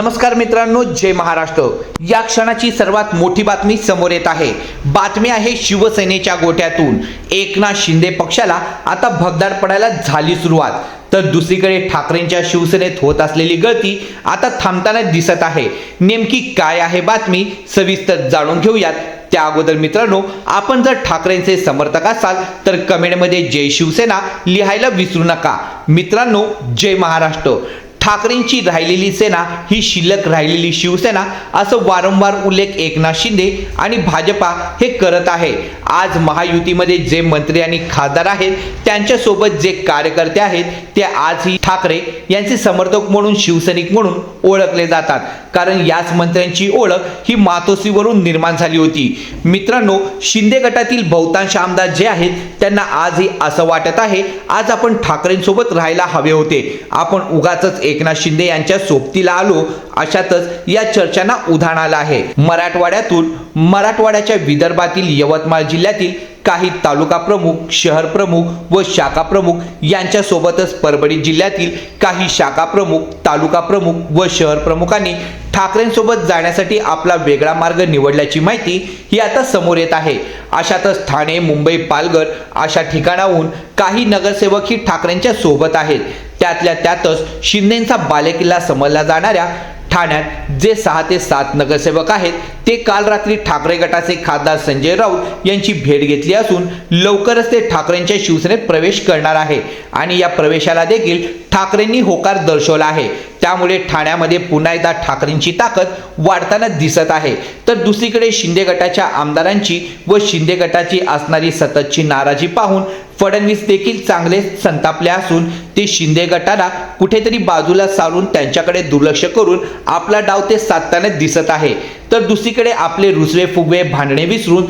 नमस्कार मित्रांनो जय महाराष्ट्र. या क्षणाची सर्वात मोठी बातमी समोर येत आहे. बातमी आहे शिवसेनेच्या गोठ्यातून एकनाथ शिंदे पक्षाला आता भगदाड पडायला झाली सुरुवात. तर दुसरीकडे ठाकरेंच्या शिवसेनेत होत असलेली गळती आता थांबताना दिसत आहे. नेमकी काय आहे बातमी सविस्तर जाणून घेऊयात. त्या अगोदर मित्रांनो आपण जर ठाकरेंचे समर्थक असाल तर कमेंटमध्ये जय शिवसेना लिहायला विसरू नका. मित्रांनो जय महाराष्ट्र. ठाकरेंची राहिलेली सेना ही शिल्लक राहिलेली शिवसेना असं वारंवार उल्लेख एकनाथ शिंदे आणि भाजपा हे करत आहे. आज महायुतीमध्ये जे मंत्री आणि खासदार आहेत त्यांच्यासोबत जे कार्यकर्ते आहेत ते आजही ठाकरे यांचे समर्थक म्हणून शिवसैनिक म्हणून ओळखले जातात. कारण याच मंत्र्यांची ओळख ही मातोश्रीवरून निर्माण झाली होती. मित्रांनो शिंदे गटातील बहुतांश आमदार जे आहेत त्यांना आजही असं वाटत आहे आज आपण ठाकरेंसोबत राहायला हवे होते. आपण उगाच एकनाथ शिंदे यांच्या सोबतीला आलो अशातच या चर्चांना उधाण आलं आहे. मराठवाड्यातून मराठवाड्याच्या विदर्भातील यवतमाळ जिल्ह्यातील काही तालुका प्रमुख शहर प्रमुख व शाखा प्रमुख यांच्यासोबतच परभणी जिल्ह्यातील काही शाखा प्रमुख तालुका प्रमुख व शहर प्रमुखांनी ठाकरेंसोबत जाण्यासाठी आपला वेगळा मार्ग निवडल्याची माहिती ही आता समोर येत आहे. अशातच ठाणे मुंबई पालघर अशा ठिकाणाहून काही नगरसेवक ही ठाकरेंच्या सोबत आहेत. त्यातल्या त्यातच शिंदेचा बालेकिल्ला समजला जाणाऱ्या ठाण्यात जे सहा ते सात नगरसेवक आहेत ते काल रात्री ठाकरे गटाचे खासदार संजय राऊत यांची भेट घेतली असून लवकरच ते ठाकरेंच्या शिवसेनेत प्रवेश करणार आहे. आणि या प्रवेशाला देखील ठाकरेंनी होकार दर्शवला आहे. त्यामुळे ठाण्यामध्ये पुन्हा एकदा ठाकरेंची ताकद वाढताना दिसत आहे. तर दुसरीकडे शिंदे गटाच्या आमदारांची व शिंदे गटाची असणारी सततची नाराजी पाहून फडणवीस देखील चांगले संतापले असून ते शिंदे गटाला कुठेतरी बाजूला सारून त्यांच्याकडे दुर्लक्ष करून आपला डाव ते साधताना दिसत आहे. तर दुसरीकडे आपले रुसवे फुगवे भांडणे विसरून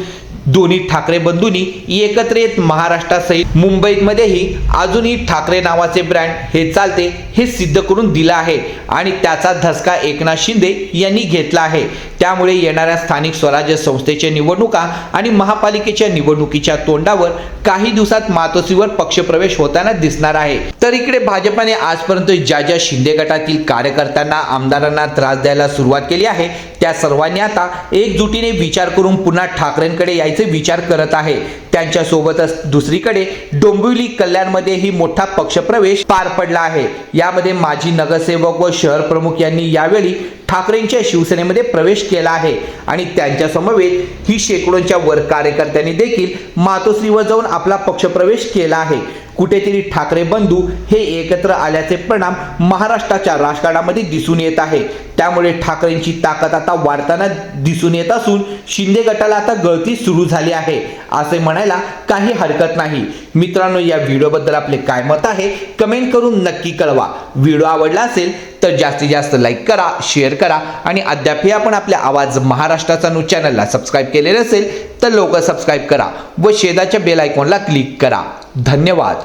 दोन्ही ठाकरे बंधूंनी एकत्र येत महाराष्ट्रासहित मुंबईमध्येही अजूनही ठाकरे नावाचे ब्रँड हे चालते हे सिद्ध करून दिलं आहे. आणि त्याचा धसका एकनाथ शिंदे यांनी घेतला आहे. त्यामुळे येणाऱ्या स्थानिक स्वराज्य संस्थेच्या निवडणुका आणि महापालिकेच्या निवडणुकीच्या तोंडावर काही दिवसात मातोश्रीवर पक्षप्रवेश होताना दिसणार आहे. तर इकडे भाजपाने आजपर्यंत ज्या ज्या शिंदे गटातील कार्यकर्त्यांना आमदारांना त्रास द्यायला सुरुवात केली आहे त्या सर्वांनी आता एकजुटीने विचार करून पुन्हा ठाकरेंकडे यायचे विचार करत आहे. त्यांच्यासोबतच दुसरीकडे डोंबिवली कल्याणमध्येही मोठा पक्षप्रवेश पार पडला आहे. यामध्ये माजी नगरसेवक व शहर प्रमुख यांनी यावेळी ठाकरेंच्या शिवसेनेमध्ये प्रवेश केला आहे. आणि त्यांच्या समवेत ही शेकडोंच्या वर कार्यकर्त्यांनी देखील मातोश्रीवर जाऊन आपला पक्षप्रवेश केला आहे. कुठेतरी ठाकरे बंधू हे एकत्र आल्याचे परिणाम महाराष्ट्राच्या राजकारणामध्ये दिसून येत आहे. त्यामुळे ठाकरेंची ताकद आता वाढताना दिसून येत असून शिंदे गटाला आता गळती सुरू झाली आहे. असे म्हणायला काही हरकत नाही. मित्रांनो या व्हिडिओबद्दल आपले काय मत आहे? कमेंट करून नक्की कळवा. व्हिडिओ आवडला असेल तर जास्तीत जास्त लाईक करा शेअर करा आणि अद्यापही आपण आपल्या आवाज महाराष्ट्राचा न्यूज चॅनलला सबस्क्राईब केले नसेल तर लोक सबस्क्राईब करा व शेजाच्या बेल आयकॉनला क्लिक करा. धन्यवाद.